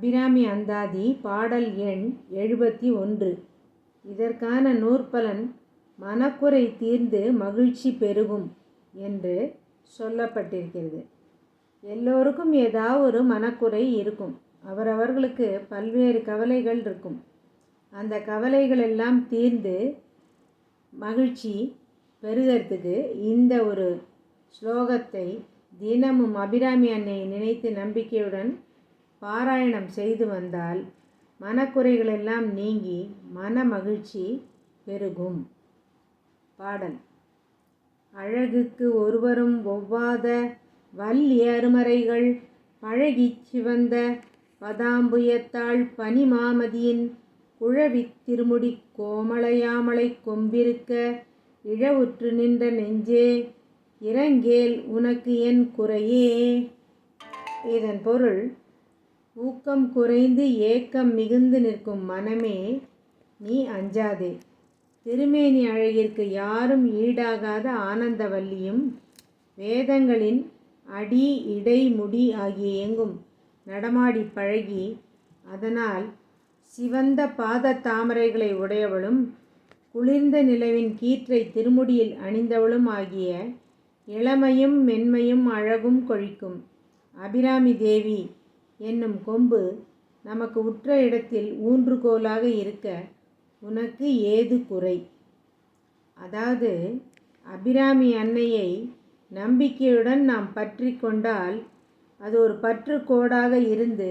அபிராமி அந்தாதி பாடல் எண் எழுபத்தி ஒன்று. இதற்கான நூற்பலன் மனக்குறை தீர்ந்து மகிழ்ச்சி பெருகும் என்று சொல்லப்பட்டிருக்கிறது. எல்லோருக்கும் ஏதாவது ஒரு மனக்குறை இருக்கும். அவரவர்களுக்கு பல்வேறு கவலைகள் இருக்கும். அந்த கவலைகள் எல்லாம் தீர்ந்து மகிழ்ச்சி பெருகிறதுக்கு இந்த ஒரு ஸ்லோகத்தை தினமும் அபிராமி அன்னை நினைத்து நம்பிக்கையுடன் பாராயணம் செய்து வந்தால் மனக்குறைகளெல்லாம் நீங்கி மன மகிழ்ச்சி பெருகும். பாடல். அழகுக்கு ஒருவரும் ஒவ்வாத வல்லிய அருமறைகள் பழகிச் சிவந்த பதாம்புயத்தாள் பனிமாமதியின் குழவித் திருமுடி கோமளையாமலை கொம்பிருக்க இழவுற்று நின்ற நெஞ்சே இறங்கேல் உனக்கு என் குறையே. இதன் பொருள் ஊக்கம் குறைந்து ஏக்கம் மிகுந்து நிற்கும் மனமே நீ அஞ்சாதே. திருமேனி அழகிற்கு யாரும் ஈடாகாத ஆனந்தவல்லியும் வேதங்களின் அடி இடை முடி ஆகிய எங்கும் நடமாடி பழகி அதனால் சிவந்த பாத தாமரைகளை உடையவளும் குளிர்ந்த நிலவின் கீற்றை திருமுடியில் அணிந்தவளும் ஆகிய இளமையும் மென்மையும் அழகும் கொழிக்கும். அபிராமி தேவி என்னும் கொம்பு நமக்கு உற்ற இடத்தில் ஊன்றுகோலாக இருக்க உனக்கு ஏது குறை? அதாவது அபிராமி அன்னையை நம்பிக்கையுடன் நாம் பற்றி கொண்டால் அது ஒரு பற்றுக்கோடாக இருந்து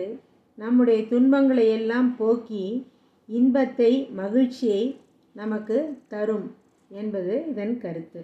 நம்முடைய துன்பங்களை எல்லாம் போக்கி இன்பத்தை மகிழ்ச்சியை நமக்கு தரும் என்பது இதன் கருத்து.